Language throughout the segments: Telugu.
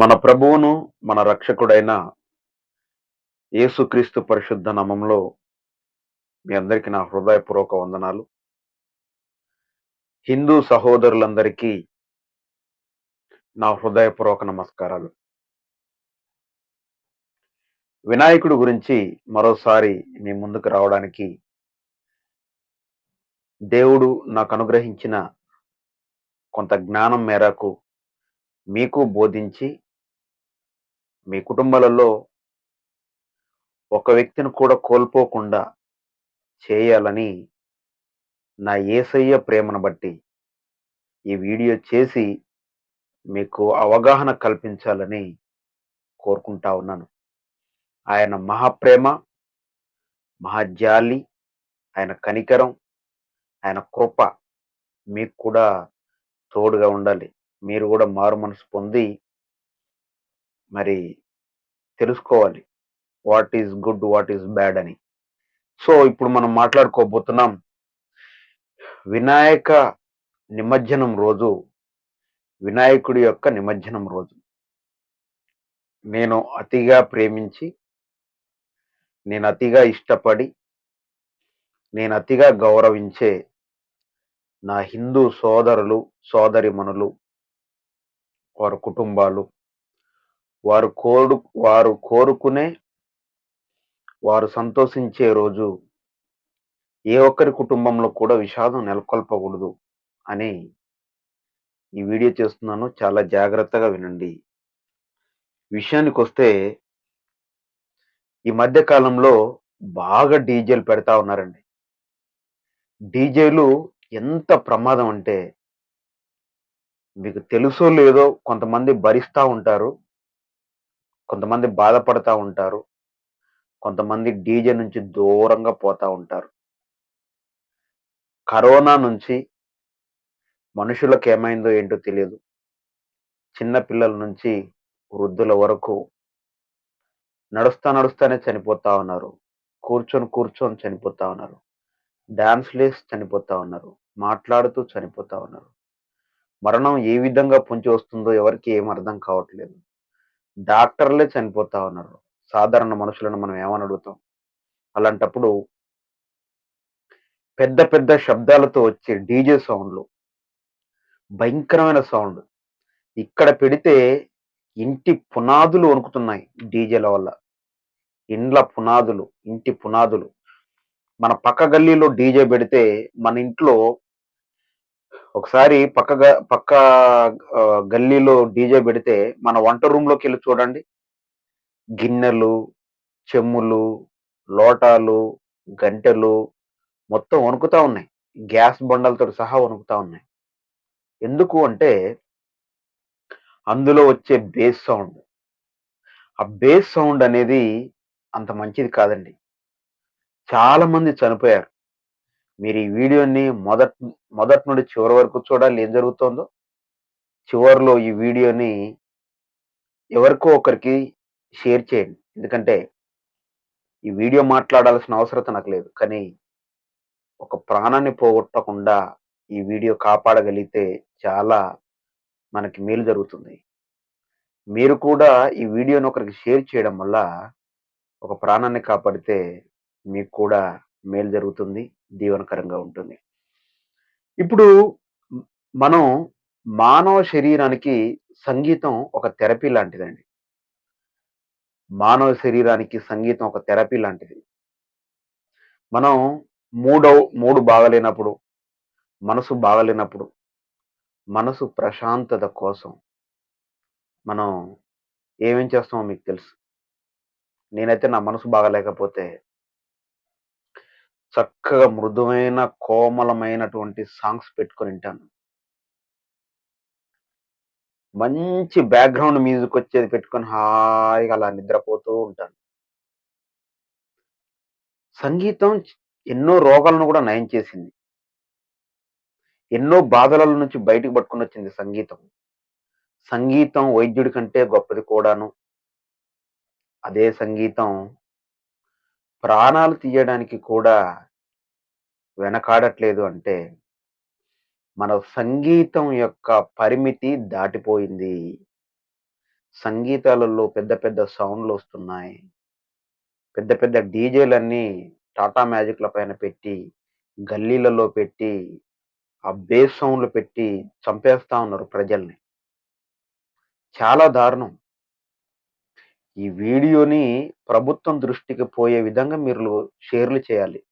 మన ప్రభువును మన రక్షకుడైన యేసుక్రీస్తు పరిశుద్ధ నామంలో మీ అందరికీ నా హృదయపూర్వక వందనాలు. హిందూ సహోదరులందరికీ నా హృదయపూర్వక నమస్కారాలు. వినాయకుడి గురించి మరోసారి మీ ముందుకు రావడానికి దేవుడు నాకు అనుగ్రహించిన కొంత జ్ఞానం మేరకు మీకు బోధించి మీ కుటుంబాలలో ఒక వ్యక్తిని కూడా కోల్పోకుండా చేయాలని నా ఏసయ్య ప్రేమను బట్టి ఈ వీడియో చేసి మీకు అవగాహన కల్పించాలని కోరుకుంటా ఉన్నాను. ఆయన మహాప్రేమ మహాజాలి ఆయన కనికరం ఆయన కృప మీకు కూడా తోడుగా ఉండాలి. మీరు కూడా మారు మనసు పొంది మరి తెలుసుకోవాలి. What is good what is bad అని. సో ఇప్పుడు మనం మాట్లాడుకోబోతున్నాం. వినాయక నిమజ్జనం రోజు వినాయకుడి యొక్క నిమజ్జనం రోజు. నేను అతిగా ప్రేమించి నేను అతిగా ఇష్టపడి నేను అతిగా గౌరవించే నా హిందూ సోదరులు సోదరిమణులు వారి కుటుంబాలు వారు కోరు వారు కోరుకునే వారు సంతోషించే రోజు ఏ ఒక్కరి కుటుంబంలో కూడా విషాదం నెలకొల్పకూడదు అని ఈ వీడియో చేస్తున్నాను. చాలా జాగ్రత్తగా వినండి. విషయానికి వస్తే ఈ మధ్య కాలంలో బాగా డీజేలు పెడతా ఉన్నారండి. డీజేలు ఎంత ప్రమాదం అంటే మీకు తెలుసో లేదో కొంతమంది భరిస్తూ ఉంటారు. కొంతమంది బాధపడతా ఉంటారు. కొంతమంది డీజే నుంచి దూరంగా పోతా ఉంటారు. కరోనా నుంచి మనుషులకు ఏమైందో ఏంటో తెలియదు చిన్న పిల్లల నుంచి వృద్ధుల వరకు నడుస్తా నడుస్తానే చనిపోతా ఉన్నారు. కూర్చొని కూర్చొని చనిపోతా ఉన్నారు. డ్యాన్స్ లేసి చనిపోతా ఉన్నారు. మాట్లాడుతూ చనిపోతా ఉన్నారు. మరణం ఏ విధంగా పొంచి వస్తుందో ఎవరికి ఏం అర్థం కావట్లేదు. డాక్టర్లే చనిపోతా ఉన్నారు. సాధారణ మనుషులను మనం ఏమని అడుగుతాం? అలాంటప్పుడు పెద్ద పెద్ద శబ్దాలతో వచ్చే డీజే సౌండ్లు భయంకరమైన సౌండ్. ఇక్కడ పెడితే ఇంటి పునాదులు వణుకుతున్నాయి డీజేల వల్ల. ఇండ్ల పునాదులు ఇంటి పునాదులు. మన పక్క గల్లీలో డీజే పెడితే మన ఇంట్లో ఒకసారి పక్క పక్క గల్లీలో డీజే పెడితే మన వంట రూమ్లోకి వెళ్ళి చూడండి. గిన్నెలు చెమ్ములు లోటాలు గంటెలు మొత్తం వణుకుతా ఉన్నాయి. గ్యాస్ బండలతో సహా వణుకుతా ఉన్నాయి. ఎందుకు అంటే అందులో వచ్చే బేస్ సౌండ్. ఆ బేస్ సౌండ్ అనేది అంత మంచిది కాదండి. చాలామంది చనిపోయారు. మీరు ఈ వీడియోని మొదట్ మొదటి నుండి చివరి వరకు చూడాలి. ఏం జరుగుతుందో? చివరిలో ఈ వీడియోని ఎవరికో ఒకరికి షేర్ చేయండి. ఎందుకంటే ఈ వీడియో మాట్లాడాల్సిన అవసరత నాకు లేదు. కానీ ఒక ప్రాణాన్ని పోగొట్టకుండా ఈ వీడియో కాపాడగలిగితే చాలా మనకి మేలు జరుగుతుంది. మీరు కూడా ఈ వీడియోని ఒకరికి షేర్ చేయడం వల్ల ఒక ప్రాణాన్ని కాపాడితే మీకు కూడా మేలు జరుగుతుంది దీవనకరంగా ఉంటుంది. ఇప్పుడు మనం మానవ శరీరానికి సంగీతం ఒక థెరపీ లాంటిదండి. మానవ శరీరానికి సంగీతం ఒక థెరపీ లాంటిది. మనం మూడవ మూడు బాగలేనప్పుడు మనసు బాగలేనప్పుడు మనసు ప్రశాంతత కోసం మనం ఏమేం చేస్తామో మీకు తెలుసు. నేనైతే నా మనసు బాగలేకపోతే చక్కగా మృదువైన కోమలమైనటువంటి సాంగ్స్ పెట్టుకొని వింటాను. మంచి బ్యాక్గ్రౌండ్ మ్యూజిక్ వచ్చేది పెట్టుకొని హాయిగా అలా నిద్రపోతూ ఉంటాను. సంగీతం ఎన్నో రోగాలను కూడా నయం చేసింది. ఎన్నో బాధల నుంచి బయటకు పట్టుకుని వచ్చింది సంగీతం. సంగీతం వైద్యుడి కంటే గొప్పది కూడాను. అదే సంగీతం ప్రాణాలు తీయడానికి కూడా వెనకాడట్లేదు అంటే మన సంగీతం యొక్క పరిమితి దాటిపోయింది. సంగీతాలలో పెద్ద పెద్ద సౌండ్లు వస్తున్నాయి. పెద్ద పెద్ద డీజేలన్నీ టాటా మ్యాజిక్ల పైన పెట్టి గల్లీలలో పెట్టి ఆ బేస్ సౌండ్లు పెట్టి చంపేస్తా ఉన్నారు ప్రజల్ని. చాలా దారుణం. ఈ వీడియోని ప్రభుత్వం దృష్టికి పోయే విధంగా మీరు షేర్లు చేయాలి.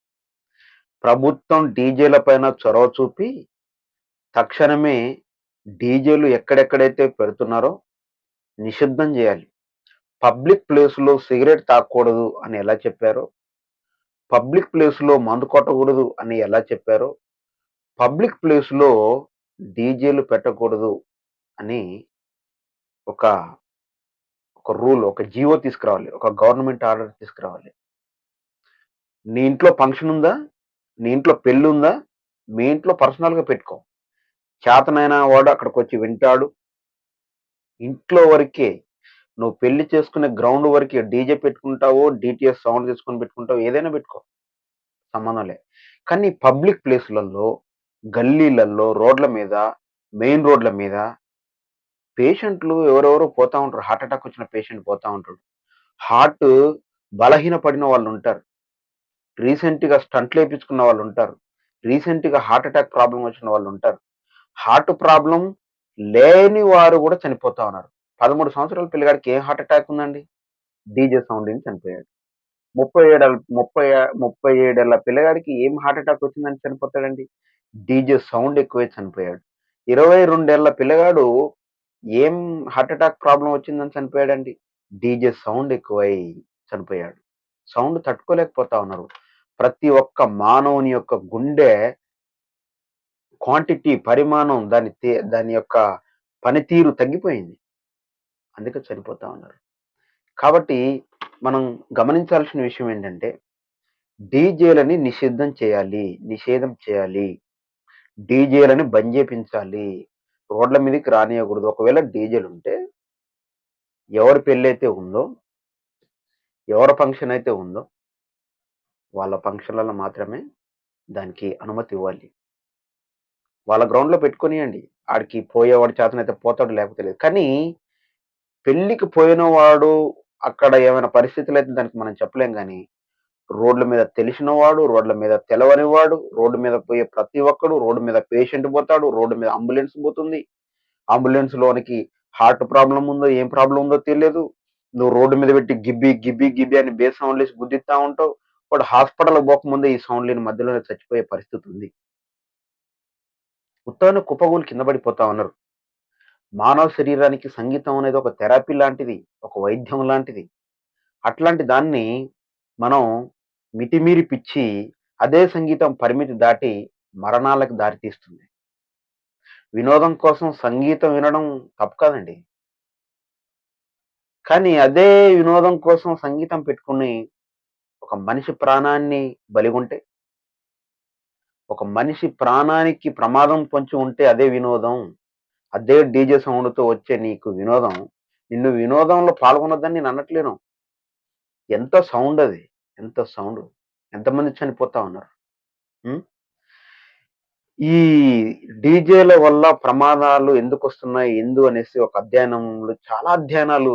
ప్రభుత్వం డీజేల పైన చొరవ చూపి తక్షణమే డీజేలు ఎక్కడెక్కడైతే పెడుతున్నారో నిషిద్ధం చేయాలి. పబ్లిక్ ప్లేస్లో సిగరెట్ తాగకూడదు అని ఎలా చెప్పారో పబ్లిక్ ప్లేస్లో మందు కొట్టకూడదు అని ఎలా చెప్పారో పబ్లిక్ ప్లేస్లో డీజేలు పెట్టకూడదు అని ఒక ఒక రూల్ ఒక జీవో తీసుకురావాలి ఒక గవర్నమెంట్ ఆర్డర్ తీసుకురావాలి. నీ ఇంట్లో ఫంక్షన్ ఉందా? నీ ఇంట్లో పెళ్ళి ఉందా మీ ఇంట్లో పర్సనల్గా పెట్టుకో. చేతనైనా వాడు అక్కడికి వచ్చి వింటాడు. ఇంట్లో వరకే నువ్వు పెళ్ళి చేసుకునే గ్రౌండ్ వరకే డీజే పెట్టుకుంటావో డిటిఎస్ సౌండ్ తీసుకొని పెట్టుకుంటావో ఏదైనా పెట్టుకో. సంబంధం లే కానీ పబ్లిక్ ప్లేస్లలో గల్లీలలో రోడ్ల మీద మెయిన్ రోడ్ల మీద పేషెంట్లు ఎవరెవరో పోతూ ఉంటారు. హార్ట్ అటాక్ వచ్చిన పేషెంట్ పోతూ ఉంటాడు. హార్ట్ బలహీన పడిన వాళ్ళు ఉంటారు రీసెంట్గా స్టంట్లు వేయించుకున్న వాళ్ళు ఉంటారు. రీసెంట్గా హార్ట్ అటాక్ ప్రాబ్లం వచ్చిన వాళ్ళు ఉంటారు. హార్ట్ ప్రాబ్లం లేని వారు కూడా చనిపోతా ఉన్నారు. పదమూడు సంవత్సరాల పిల్లగాడికి ఏ హార్ట్ అటాక్ ఉందండి? డీజే సౌండ్ అని చనిపోయాడు. ముప్పై ఏడేళ్ళ ముప్పై ముప్పై ఏడేళ్ళ పిల్లగాడికి ఏం హార్ట్ అటాక్ వచ్చిందని చనిపోతాడండి? డీజే సౌండ్ ఎక్కువే చనిపోయాడు. ఇరవై రెండేళ్ళ పిల్లగాడు ఏం హార్ట్ అటాక్ ప్రాబ్లం వచ్చిందని చనిపోయాడండి? డీజే సౌండ్ ఎక్కువై చనిపోయాడు. సౌండ్ తట్టుకోలేకపోతా ఉన్నారు. ప్రతి ఒక్క మానవుని యొక్క గుండె క్వాంటిటీ పరిమాణం దాని దాని యొక్క పనితీరు తగ్గిపోయింది. అందుకే చనిపోతా ఉన్నారు. కాబట్టి మనం గమనించాల్సిన విషయం ఏంటంటే డీజేలని నిషిద్ధం చేయాలి నిషేధం చేయాలి. డీజేలని బంద్ చేపించాలి. రోడ్ల మీదకి రానియకూడదు. ఒకవేళ డీజేలు ఉంటే ఎవరి పెళ్ళి అయితే ఉందో ఎవరి ఫంక్షన్ అయితే ఉందో వాళ్ళ ఫంక్షన్లలో మాత్రమే దానికి అనుమతి ఇవ్వాలి. వాళ్ళ గ్రౌండ్లో పెట్టుకునియండి. ఆడికి పోయేవాడు చేతనైతే పోతాడు లేకపోతే లేదు. కానీ పెళ్ళికి పోయిన వాడు అక్కడ ఏమైనా పరిస్థితులు అయితే దానికి మనం చెప్పలేం కానీ రోడ్ల మీద తెలిసిన వాడు రోడ్ల మీద తెలవని వాడు రోడ్డు మీద పోయే ప్రతి ఒక్కడు రోడ్డు మీద పేషెంట్ పోతాడు రోడ్డు మీద అంబులెన్స్ పోతుంది. అంబులెన్స్ లోనికి హార్ట్ ప్రాబ్లం ఉందో ఏం ప్రాబ్లం ఉందో తెలియదు. నువ్వు రోడ్డు మీద పెట్టి గిబ్బి గిబ్బి గిబ్బి అని బేస్ సౌండ్ గుద్దిస్తా ఉంటావు. వాడు హాస్పిటల్ పోకముందే ఈ సౌండ్ లేని మధ్యలోనే చచ్చిపోయే పరిస్థితి ఉంది. ఉత్తాన కుప్పగూలు కింద పడిపోతా ఉన్నారు. మానవ శరీరానికి సంగీతం అనేది ఒక థెరపీ లాంటిది ఒక వైద్యం లాంటిది. అట్లాంటి దాన్ని మనం మితిమీరి పిచ్చి అదే సంగీతం పరిమితి దాటి మరణాలకు దారితీస్తుంది వినోదం కోసం సంగీతం వినడం తప్పు కాదండి. కానీ అదే వినోదం కోసం సంగీతం పెట్టుకుని ఒక మనిషి ప్రాణాన్ని బలిగుంటే ఒక మనిషి ప్రాణానికి ప్రమాదం పొంచి ఉంటే అదే వినోదం అదే డీజే సౌండ్తో వచ్చే నీకు వినోదం. నిన్ను వినోదంలో పాల్గొనొద్దని నేను అనట్లేను. ఎంత సౌండ్ అది? ఎంత సౌండ్? ఎంతమంది చనిపోతా ఉన్నారు? ఈ డీజేల వల్ల ప్రమాదాలు ఎందుకు వస్తున్నాయి ఎందు అనేసి ఒక అధ్యయనంలో చాలా అధ్యయనాలు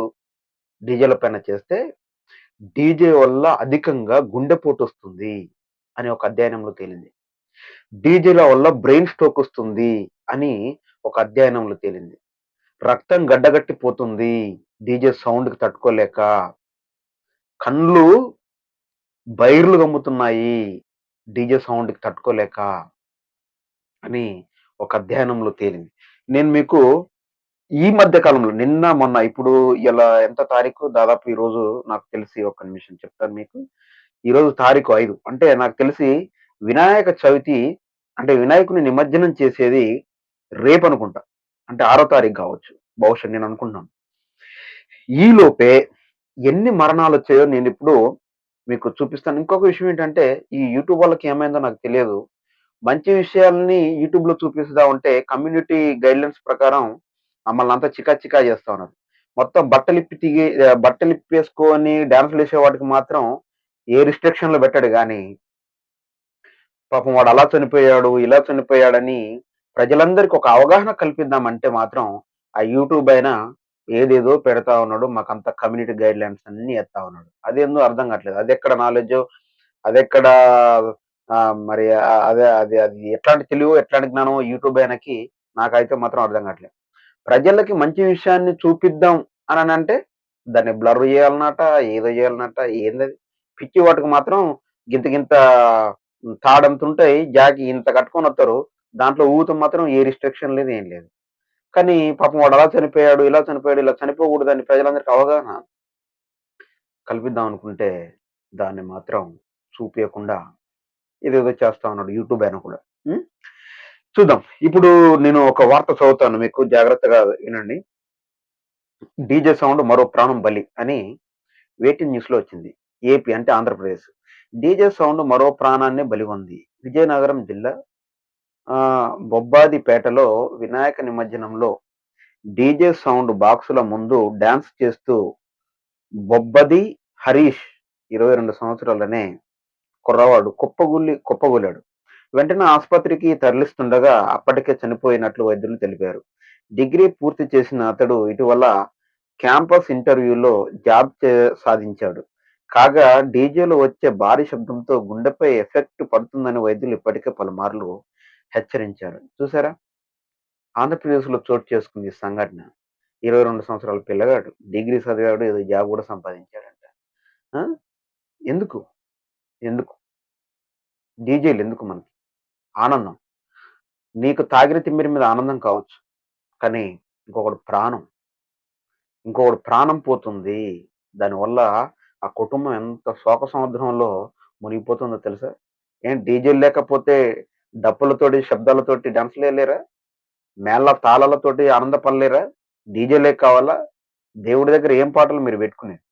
డీజేల పైన చేస్తే డీజే వల్ల అధికంగా గుండెపోటు వస్తుంది అని ఒక అధ్యయనంలో తేలింది. డీజేల వల్ల బ్రెయిన్ స్ట్రోక్ వస్తుంది అని ఒక అధ్యయనంలో తేలింది. రక్తం గడ్డగట్టిపోతుంది డీజే సౌండ్కి తట్టుకోలేక. కళ్ళు బైర్లు గమ్ముతున్నాయి డీజే సౌండ్కి తట్టుకోలేక అని ఒక అధ్యయనంలో తేలింది. నేను మీకు ఈ మధ్య కాలంలో నిన్న మొన్న ఇప్పుడు ఇలా ఎంత తారీఖు? దాదాపు ఈ రోజు నాకు తెలిసి ఒక నిమిషం చెప్తాను మీకు. ఈ రోజు తారీఖు ఐదు. అంటే నాకు తెలిసి వినాయక చవితి అంటే వినాయకుని నిమజ్జనం చేసేది రేపు అనుకుంటా. అంటే ఆరో తారీఖు కావచ్చు. బహుశా నేను అనుకుంటున్నాను. ఈలోపే ఎన్ని మరణాలు వచ్చాయో నేను ఇప్పుడు మీకు చూపిస్తాను. ఇంకొక విషయం ఏంటంటే ఈ యూట్యూబ్ వాళ్ళకి ఏమైందో నాకు తెలియదు. మంచి విషయాల్ని యూట్యూబ్లో చూపిస్తా ఉంటే కమ్యూనిటీ గైడ్లైన్స్ ప్రకారం మమ్మల్ని అంతా చికా చికా చేస్తా ఉన్నారు. మొత్తం బట్టలు ఇప్పి తిగి బట్టలు ఇప్పేసుకొని డాన్సులు వేసే వాటికి మాత్రం ఏ రిస్ట్రిక్షన్లు పెట్టాడు కానీ పాపం వాడు అలా చనిపోయాడు ఇలా చనిపోయాడని ప్రజలందరికీ ఒక అవగాహన కల్పిద్దామంటే మాత్రం ఆ యూట్యూబ్ అయినా ఏదేదో పెడతా ఉన్నాడు మాకంత కమ్యూనిటీ గైడ్ లైన్స్ అన్ని ఎత్తా ఉన్నాడు. అదేందో అర్థం కావట్లేదు. అది ఎక్కడ నాలెడ్జ్ అదెక్కడ మరి అదే అది అది ఎట్లాంటి తెలివి ఎట్లాంటి జ్ఞానం యూట్యూబ్ ఆయనకి నాకైతే మాత్రం అర్థం కావట్లేదు. ప్రజలకి మంచి విషయాన్ని చూపిద్దాం అని అని అంటే దాన్ని బ్లర్ చేయాలన్నట ఏదో చేయాలన్నట ఏందది? పిచ్చి వాటికి మాత్రం గింత గింత తాడంతుంటాయి జాకి ఇంత కట్టుకొని వస్తారు. దాంట్లో ఊతం మాత్రం ఏ రిస్ట్రిక్షన్ లేదు ఏం లేదు. కానీ పాపం వాడు అలా చనిపోయాడు ఇలా చనిపోయాడు ఇలా చనిపోకూడదని ప్రజలందరికీ అవగాహన కల్పిద్దాం అనుకుంటే దాన్ని మాత్రం చూపించకుండా ఇదేదో చేస్తా ఉన్నాడు యూట్యూబ్ అయినా కూడా. చూద్దాం. ఇప్పుడు నేను ఒక వార్త చదువుతాను. మీకు జాగ్రత్తగా వినండి. డీజే సౌండ్ మరో ప్రాణం బలి అని వేటి న్యూస్లో వచ్చింది. ఏపీ అంటే ఆంధ్రప్రదేశ్. డీజే సౌండ్ మరో ప్రాణాన్ని బలి ఉంది విజయనగరం జిల్లా బొబ్బాదిపేటలో వినాయక నిమజ్జనంలో డీజే సౌండ్ బాక్సుల ముందు డ్యాన్స్ చేస్తూ బొబ్బది హరీష్ ఇరవై రెండు సంవత్సరాలనే కుర్రవాడు కుప్పగుల్లి కుప్పగూలాడు. వెంటనే ఆసుపత్రికి తరలిస్తుండగా అప్పటికే చనిపోయినట్లు వైద్యులు తెలిపారు. డిగ్రీ పూర్తి చేసిన అతడు ఇటీవల క్యాంపస్ ఇంటర్వ్యూలో జాబ్ చే- సాధించాడు. కాగా డీజేలో వచ్చే భారీ శబ్దంతో గుండెపై ఎఫెక్ట్ పడుతుందని వైద్యులు ఇప్పటికే పలుమార్లు హెచ్చరించారు. చూసారా ఆంధ్రప్రదేశ్లో చోటు చేసుకుంది సంఘటన. ఇరవై రెండు సంవత్సరాల పిల్లగాడు. డిగ్రీ చదివాడు ఏదో జాబ్ కూడా సంపాదించాడంట. ఎందుకు? ఎందుకు? డీజేలు ఎందుకు మనకి? ఆనందం. నీకు తాగిన తిమ్మిరి మీద ఆనందం కావచ్చు కానీ ఇంకొకటి ప్రాణం. ఇంకొకటి ప్రాణం పోతుంది. దానివల్ల ఆ కుటుంబం ఎంత శోక సముద్రంలో మునిగిపోతుందో తెలుసా? ఏం డీజిల్ లేకపోతే డప్పులతోటి శబ్దాలతోటి డాన్స్లు వేయలేరా? మేళ్ళ తాళాలతోటి ఆనందపడలేరా డీజేలే కావాలా? దేవుడి దగ్గర ఏం పాటలు మీరు పెట్టుకునేది?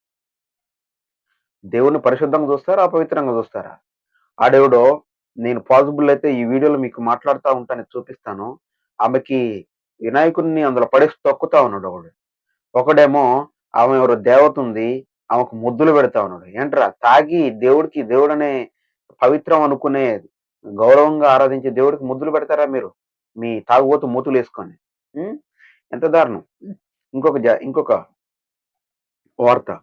దేవుడిని పరిశుద్ధంగా చూస్తారా అపవిత్రంగా చూస్తారా? ఆడేవుడో నేను పాసిబుల్ అయితే ఈ వీడియోలో మీకు మాట్లాడుతూ ఉంటాను చూపిస్తాను. ఆమెకి వినాయకుడిని అందులో పడేసి తొక్కుతా ఉన్నాడు ఒకడు. ఒకడేమో ఆమె ఎవరు దేవత ఉంది ఆమెకు ముద్దులు పెడతా ఉన్నాడు. ఏంట్రా తాగి దేవుడికి దేవుడనే పవిత్రం అనుకునే గౌరవంగా ఆరాధించే దేవుడికి ముద్దులు పెడతారా మీరు? మీ తాగుబోతు మూతులు వేసుకొని. ఎంత దారుణం. ఇంకొక జా- ఇంకొక వార్త.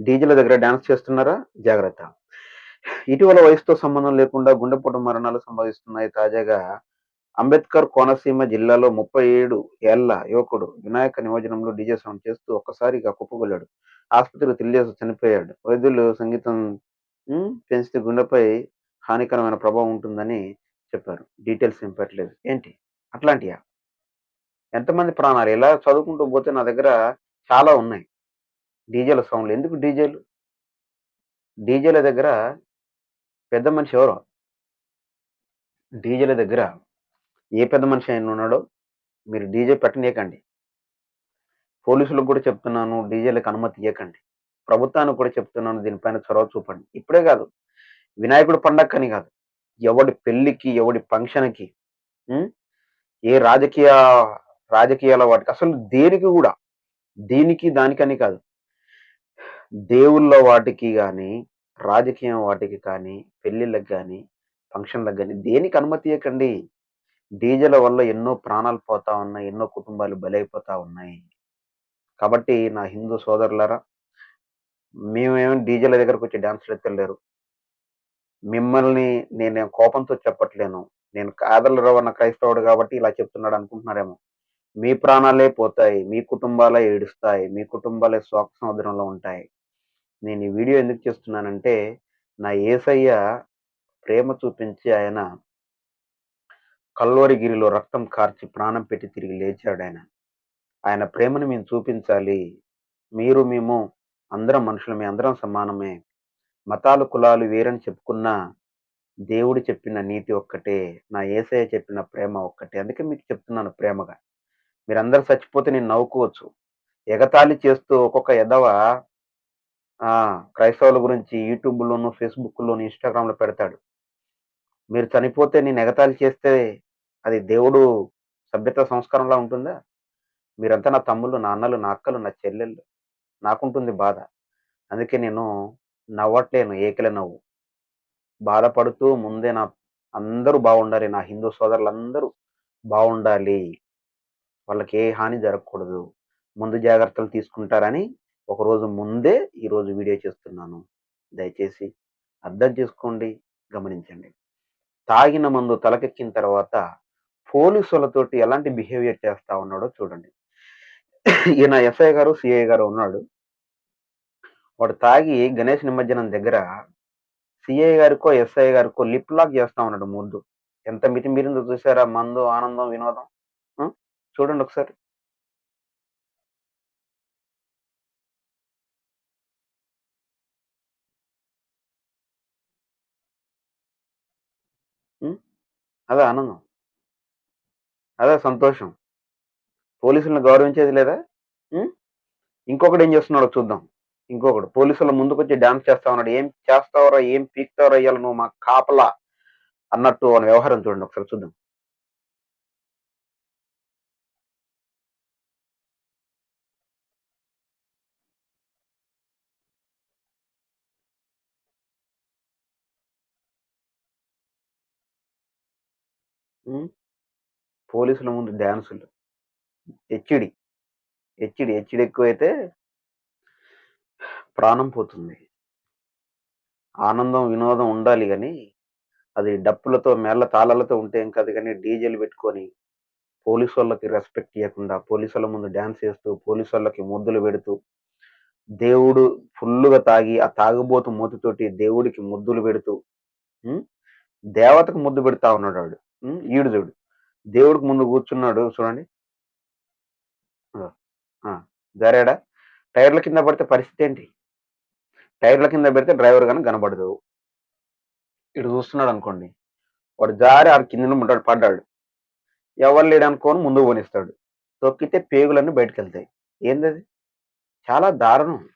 డీజేల దగ్గర డాన్స్ చేస్తున్నారా? జాగ్రత్త. ఇటీవల వయసుతో సంబంధం లేకుండా గుండెపోటు మరణాలు సంభవిస్తున్నాయి. తాజాగా అంబేద్కర్ కోనసీమ జిల్లాలో ముప్పై ఏడు ఏళ్ళ యువకుడు వినాయక నియోజనంలో డీజే సౌండ్ చేస్తూ ఒక్కసారిగా కుప్పగొల్లాడు ఆసుపత్రికి తెలియజేసి చనిపోయాడు. వైద్యులు సంగీతం పెంచితే గుండెపై హానికరమైన ప్రభావం ఉంటుందని చెప్పారు. డీటెయిల్స్ ఏం పెట్టలేదు. ఏంటి? అట్లాంటియా? ఎంతమంది ప్రాణాలు? ఇలా చదువుకుంటూ పోతే నా దగ్గర చాలా ఉన్నాయి. డీజేల సౌండ్లు. ఎందుకు డీజేలు? డీజేల దగ్గర పెద్ద మనిషి ఎవరో? డీజేల దగ్గర ఏ పెద్ద మనిషి అయిన ఉన్నాడో మీరు డీజే పెట్టనీయకండి. పోలీసులకు కూడా చెప్తున్నాను డీజేలకు అనుమతి ఇవ్వకండి ప్రభుత్వానికి కూడా చెప్తున్నాను దీనిపైన చొరవ చూపండి. ఇప్పుడే కాదు వినాయకుడు పండక్కని కాదు ఎవడి పెళ్ళికి ఎవడి ఫంక్షన్కి ఏ రాజకీయ రాజకీయాల వాటికి అసలు దేనికి కూడా దీనికి దానికని కాదు. దేవుళ్ళ వాటికి కానీ రాజకీయం వాటికి కానీ పెళ్ళిళ్ళకి కానీ ఫంక్షన్లకు కానీ దేనికి అనుమతి ఇవ్వకండి డీజేల వల్ల ఎన్నో ప్రాణాలు పోతా ఉన్నాయి ఎన్నో కుటుంబాలు బలైపోతా ఉన్నాయి. కాబట్టి నా హిందూ సోదరులారా మేమేమి డీజేల దగ్గరకు వచ్చి డ్యాన్సులు ఎత్తలేరు మిమ్మల్ని నేను కోపంతో చెప్పట్లేను. నేను కాదల రవణ క్రైస్తవుడు కాబట్టి ఇలా చెప్తున్నాడు అనుకుంటున్నారేమో. మీ ప్రాణాలే పోతాయి మీ కుటుంబాలే ఏడుస్తాయి మీ కుటుంబాలే శోక సముద్రంలో ఉంటాయి. నేను ఈ వీడియో ఎందుకు చేస్తున్నానంటే నా ఏసయ్య ప్రేమ చూపించి ఆయన కల్వరిగిరిలో రక్తం కార్చి ప్రాణం పెట్టి తిరిగి లేచాడు ఆయన ఆయన ప్రేమను మేము చూపించాలి. మీరు మేము అందరం మనుషులమే అందరం సమానమే. మతాలు కులాలు వేరని చెప్పుకున్న దేవుడు చెప్పిన నీతి ఒక్కటే నా ఏసయ్య చెప్పిన ప్రేమ ఒక్కటే. అందుకే మీకు చెప్తున్నాను ప్రేమగా. మీరందరూ చచ్చిపోతే నేను నవ్వుకోవచ్చు. ఎగతాళి చేస్తూ ఒక్కొక్క ఎదవ ఆ క్రైస్తవుల గురించి యూట్యూబ్లోను ఫేస్బుక్లోను ఇన్స్టాగ్రామ్లో పెడతాడు. మీరు చనిపోతే నేను ఎగతాళి చేస్తే అది దేవుడు సభ్యత సంస్కారంలా ఉంటుందా? మీరంతా నా తమ్ముళ్ళు నా అన్నలు నా అక్కలు నా చెల్లెళ్ళు. నాకుంటుంది బాధ. అందుకే నేను నవ్వట్లేను ఏకల నవ్వు. బాధపడుతూ ముందే నా అందరూ బాగుండాలి నా హిందూ సోదరులందరూ బాగుండాలి. వాళ్ళకి ఏ హాని జరగకూడదు. ముందు జాగ్రత్తలు తీసుకుంటారని ఒకరోజు ముందే ఈరోజు వీడియో చేస్తున్నాను. దయచేసి అర్థం చేసుకోండి గమనించండి. తాగిన మందు తలకెక్కిన తర్వాత పోలీసులతోటి ఎలాంటి బిహేవియర్ చేస్తా ఉన్నాడో చూడండి. ఈయన ఎస్ఐ గారు సిఐ గారు ఉన్నాడు. వాడు తాగి గణేష్ నిమజ్జనం దగ్గర సిఐ గారికో ఎస్ఐ గారికో లిప్ లాక్ చేస్తా ఉన్నాడు ముందు. ఎంత మితిమీరిందో చూసారా? మందు ఆనందం వినోదం? చూడండి ఒకసారి. అదే ఆనందం. అదే సంతోషం. పోలీసులను గౌరవించేది లేదా? ఉం? ఇంకొకటి ఏం చేస్తున్నాడో చూద్దాం. ఇంకొకడు. పోలీసుల ముందుకొచ్చి డాన్స్ చేస్తా ఉన్నాడు. ఏం చేస్తావురా? ఏం పీక్తావరా? ఇయ్యాలి నువ్వు మా కాపలా అన్నట్టు అని వ్యవహారం చూడండి ఒకసారి చూద్దాం. ఉం? పోలీసుల ముందు డ్యాన్సులు హెచ్డి హెచ్డి హెచ్డి ఎక్కువైతే ప్రాణం పోతుంది ఆనందం వినోదం ఉండాలి కానీ అది డప్పులతో మేళ్ళ తాళాలతో ఉంటే ఏం కాదు కానీ డీజేలు పెట్టుకొని పోలీసు వాళ్ళకి రెస్పెక్ట్ ఇవ్వకుండా పోలీసు వాళ్ళ ముందు డ్యాన్స్ చేస్తూ పోలీసు వాళ్ళకి ముద్దులు పెడుతూ దేవుడు ఫుల్లుగా తాగి ఆ తాగుబోతు మూతితోటి దేవుడికి ముద్దులు పెడుతూ ఉం? దేవతకు ముద్దు పెడతా ఉన్నాడు వాడు ఈడు చూడు. దేవుడికి ముందు కూర్చున్నాడు చూడండి. ఆ, జారాడా? టైర్ల కింద పడితే పరిస్థితి ఏంటి? టైర్ల కింద పెడితే డ్రైవర్ కానీ కనబడదు. ఇటు చూస్తున్నాడు అనుకోండి. వాడు జారి ఆడు కింద ఉంటాడు పడ్డాడు. ఎవరు లేడు అనుకోని ముందుకు పోనిస్తాడు. తొక్కితే పేగులన్నీ బయటకు వెళ్తాయి ఏందది? చాలా దారుణం.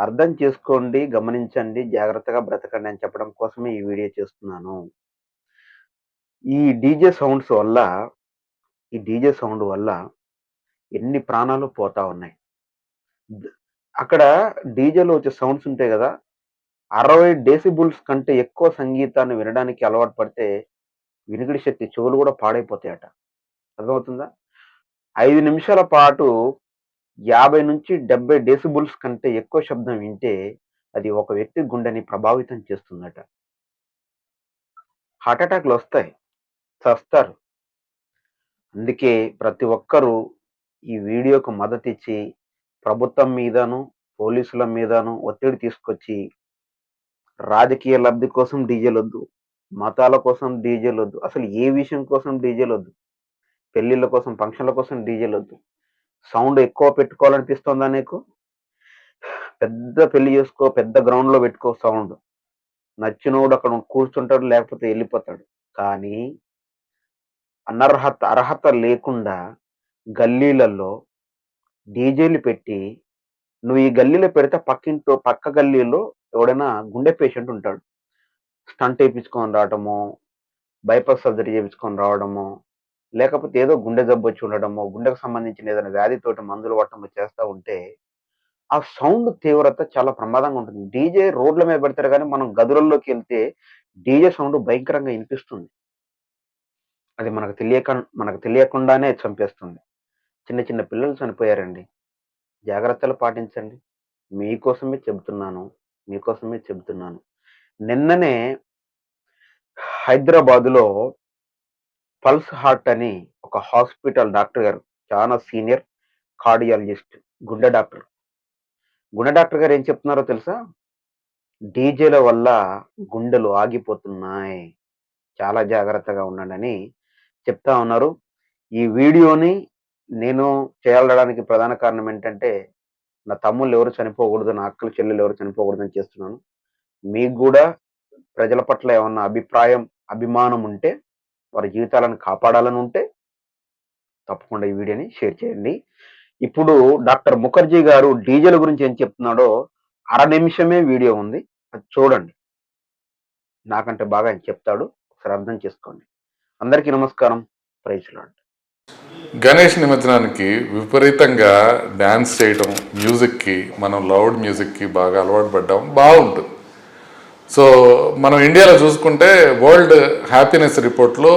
అర్థం చేసుకోండి గమనించండి జాగ్రత్తగా బ్రతకండి అని చెప్పడం కోసమే ఈ వీడియో చేస్తున్నాను. ఈ డీజే సౌండ్స్ వల్ల ఈ డీజే సౌండ్ వల్ల ఎన్ని ప్రాణాలు పోతా ఉన్నాయి. అక్కడ డీజేలో వచ్చే సౌండ్స్ ఉంటాయి కదా అరవై డేసిబుల్స్ కంటే ఎక్కువ సంగీతాన్ని వినడానికి అలవాటు పడితే వినికిడి శక్తి చెవులు కూడా పాడైపోతాయట. అర్థమవుతుందా? ఐదు నిమిషాల పాటు యాభై నుంచి డెబ్బై డేసిబుల్స్ కంటే ఎక్కువ శబ్దం వింటే అది ఒక వ్యక్తి గుండెని ప్రభావితం చేస్తుందట. హార్ట్ అటాక్లు వస్తాయి. చస్తారు. అందుకే ప్రతి ఒక్కరూ ఈ వీడియోకు మద్దతిచ్చి ప్రభుత్వం మీదను పోలీసుల మీదను ఒత్తిడి తీసుకొచ్చి రాజకీయ లబ్ధి కోసం డీజేలు వద్దు మతాల కోసం డీజేలు వద్దు అసలు ఏ విషయం కోసం డీజేలు వద్దు పెళ్ళిళ్ళ కోసం ఫంక్షన్ల కోసం డీజేలు వద్దు సౌండ్ ఎక్కువ పెట్టుకోవాలనిపిస్తుందా నీకు? పెద్ద పెళ్ళి చేసుకో పెద్ద గ్రౌండ్లో పెట్టుకో సౌండ్. నచ్చినోడు అక్కడ కూర్చుంటాడు లేకపోతే వెళ్ళిపోతాడు. కానీ అనర్హత అర్హత లేకుండా గల్లీలలో డీజేలు పెట్టి నువ్వు ఈ గల్లీలో పెడితే పక్కింటో పక్క గల్లీలో ఎవడైనా గుండె పేషెంట్ ఉంటాడు. స్టంట్ వేయించుకొని రావడము బైపాస్ సర్జరీ చేయించుకొని రావడము లేకపోతే ఏదో గుండె జబ్బు వచ్చి ఉండడము గుండెకు సంబంధించిన ఏదైనా వ్యాధితోటి మందులు పట్టడము చేస్తూ ఉంటే ఆ సౌండ్ తీవ్రత చాలా ప్రమాదంగా ఉంటుంది. డీజే రోడ్ల మీద పెడతారు కానీ మనం గదులలోకి వెళ్తే డీజే సౌండ్ భయంకరంగా వినిపిస్తుంది. అది మనకు తెలియక మనకు తెలియకుండానే చంపేస్తుంది. చిన్న చిన్న పిల్లలు చనిపోయారండి. జాగ్రత్తలు పాటించండి. మీకోసమే చెబుతున్నాను. మీకోసమే చెబుతున్నాను. నిన్ననే హైదరాబాదులో పల్స్ హార్ట్ అని ఒక హాస్పిటల్ డాక్టర్ గారు చాలా సీనియర్ కార్డియాలజిస్ట్ గుండె డాక్టర్. గుండె డాక్టర్ గారు ఏం చెప్తున్నారో తెలుసా? డీజేల వల్ల గుండెలు ఆగిపోతున్నాయి. చాలా జాగ్రత్తగా ఉండండి అని చెప్తా ఉన్నారు. ఈ వీడియోని నేను చేయాలడానికి ప్రధాన కారణం ఏంటంటే నా తమ్ముళ్ళు ఎవరు చనిపోకూడదు నా అక్కలు చెల్లెలు ఎవరు చనిపోకూడదు అని చేస్తున్నాను. మీకు కూడా ప్రజల పట్ల ఏమన్నా అభిప్రాయం అభిమానం ఉంటే వారి జీవితాలను కాపాడాలని ఉంటే తప్పకుండా ఈ వీడియోని షేర్ చేయండి. ఇప్పుడు డాక్టర్ ముఖర్జీ గారు డీజిల్ గురించి ఏం చెప్తున్నాడో అర నిమిషమే వీడియో ఉంది. అది చూడండి. నాకంటే బాగా ఆయన చెప్తాడు. ఒకసారి అర్థం చేసుకోండి. అందరికీ నమస్కారం. ప్రైజ్లాండ్ గణేష్ నిమజ్జనానికి విపరీతంగా డ్యాన్స్ చేయటం మ్యూజిక్కి మనం లౌడ్ మ్యూజిక్కి బాగా అలవాటు పడ్డాం. బాగుంటుంది. సో మనం ఇండియాలో చూసుకుంటే వరల్డ్ హ్యాపీనెస్ రిపోర్ట్లో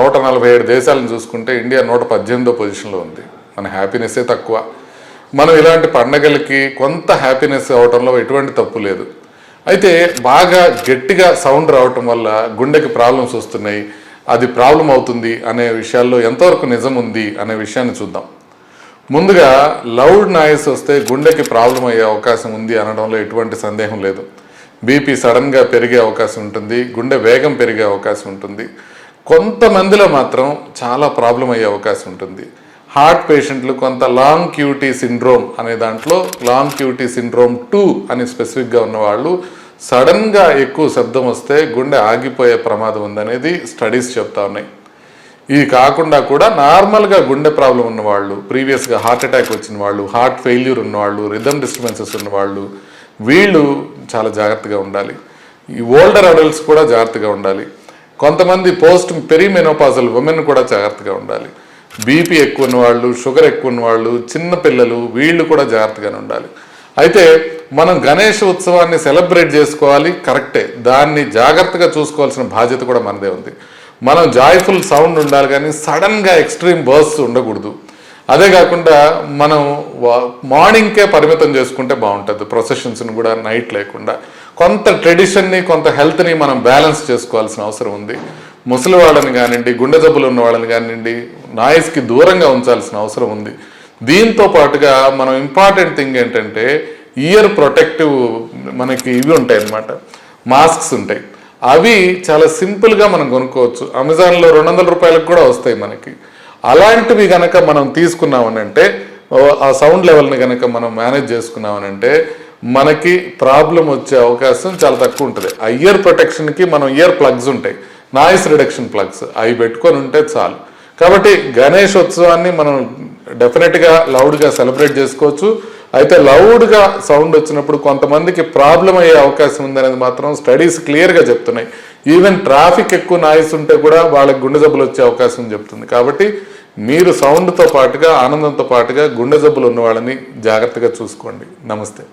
నూట నలభై ఏడు దేశాలను చూసుకుంటే ఇండియా నూట పద్దెనిమిదో పొజిషన్లో ఉంది. మన హ్యాపీనెస్సే తక్కువ. మనం ఇలాంటి పండగలకి కొంత హ్యాపీనెస్ అవటంలో ఎటువంటి తప్పు లేదు. అయితే బాగా గట్టిగా సౌండ్ రావటం వల్ల గుండెకి ప్రాబ్లమ్స్ వస్తున్నాయి. అది ప్రాబ్లం అవుతుంది అనే విషయాల్లో ఎంతవరకు నిజం ఉంది అనే విషయాన్ని చూద్దాం. ముందుగా లౌడ్ నాయిస్ వస్తే గుండెకి ప్రాబ్లం అయ్యే అవకాశం ఉంది అనడంలో ఎటువంటి సందేహం లేదు. బీపీ సడన్గా పెరిగే అవకాశం ఉంటుంది గుండె వేగం పెరిగే అవకాశం ఉంటుంది. కొంతమందిలో మాత్రం చాలా ప్రాబ్లం అయ్యే అవకాశం ఉంటుంది. హార్ట్ పేషెంట్లు కొంత లాంగ్ క్యూటీ సిండ్రోమ్ అనే దాంట్లో లాంగ్ క్యూటీ సిండ్రోమ్ టూ అని స్పెసిఫిక్గా ఉన్నవాళ్ళు సడన్గా ఎక్కువ శబ్దం వస్తే గుండె ఆగిపోయే ప్రమాదం ఉందనేది స్టడీస్ చెప్తా ఉన్నాయి. ఇది కాకుండా కూడా నార్మల్గా గుండె ప్రాబ్లం ఉన్న వాళ్ళు ప్రీవియస్గా హార్ట్ అటాక్ వచ్చిన వాళ్ళు హార్ట్ ఫెయిల్యూర్ ఉన్నవాళ్ళు రిథమ్ డిస్టర్బెన్సెస్ ఉన్నవాళ్ళు వీళ్ళు చాలా జాగ్రత్తగా ఉండాలి. ఈ ఓల్డర్ అడల్ట్స్ కూడా జాగ్రత్తగా ఉండాలి. కొంతమంది పోస్ట్ పెరిమెనోపాజల్ ఉమెన్ కూడా జాగ్రత్తగా ఉండాలి. బీపీ ఎక్కువ ఉన్నవాళ్ళు షుగర్ ఎక్కువ ఉన్నవాళ్ళు చిన్న పిల్లలు వీళ్ళు కూడా జాగ్రత్తగానే ఉండాలి. అయితే మనం గణేష్ ఉత్సవాన్ని సెలబ్రేట్ చేసుకోవాలి కరెక్టే. దాన్ని జాగ్రత్తగా చూసుకోవాల్సిన బాధ్యత కూడా మనదే ఉంది. మనం జాయ్ఫుల్ సౌండ్ ఉండాలి కానీ సడన్గా ఎక్స్ట్రీమ్ బర్స్ ఉండకూడదు. అదే కాకుండా మనం వా- మార్నింగ్కే పరిమితం చేసుకుంటే బాగుంటుంది. ప్రొసెషన్స్ని కూడా నైట్ లేకుండా. కొంత ట్రెడిషన్ని కొంత హెల్త్ని మనం బ్యాలెన్స్ చేసుకోవాల్సిన అవసరం ఉంది. ముసలి వాళ్ళని కానివ్వండి గుండె జబ్బులు ఉన్న వాళ్ళని కానివ్వండి నాయిస్కి దూరంగా ఉంచాల్సిన అవసరం ఉంది. దీంతో పాటుగా మనం ఇంపార్టెంట్ థింగ్ ఏంటంటే ఇయర్ ప్రొటెక్టివ్ మనకి ఇవి ఉంటాయి అన్నమాట. మాస్క్స్ ఉంటాయి. అవి చాలా సింపుల్గా మనం కొనుక్కోవచ్చు. అమెజాన్లో రెండు వందల రూపాయలకు కూడా వస్తాయి మనకి. అలాంటివి కనుక మనం తీసుకున్నామనంటే ఆ సౌండ్ లెవెల్ని కనుక మనం మేనేజ్ చేసుకున్నామనంటే మనకి ప్రాబ్లం వచ్చే అవకాశం చాలా తక్కువ ఉంటుంది. ఆ ఇయర్ ప్రొటెక్షన్కి మనం ఇయర్ ప్లగ్స్ ఉంటాయి. Noise reduction plugs. అవి పెట్టుకొని ఉంటే చాలు. కాబట్టి గణేష్ ఉత్సవాన్ని మనం డెఫినెట్గా లౌడ్గా సెలబ్రేట్ చేసుకోవచ్చు. అయితే లౌడ్గా సౌండ్ వచ్చినప్పుడు కొంతమందికి ప్రాబ్లం అయ్యే అవకాశం ఉందనేది మాత్రం స్టడీస్ క్లియర్గా చెప్తున్నాయి. ఈవెన్ ట్రాఫిక్ ఎక్కువ నాయిస్ ఉంటే కూడా వాళ్ళకి గుండె జబ్బులు వచ్చే అవకాశం చెప్తుంది. కాబట్టి మీరు సౌండ్తో పాటుగా ఆనందంతో పాటుగా గుండె జబ్బులు ఉన్న వాళ్ళని జాగ్రత్తగా చూసుకోండి. నమస్తే.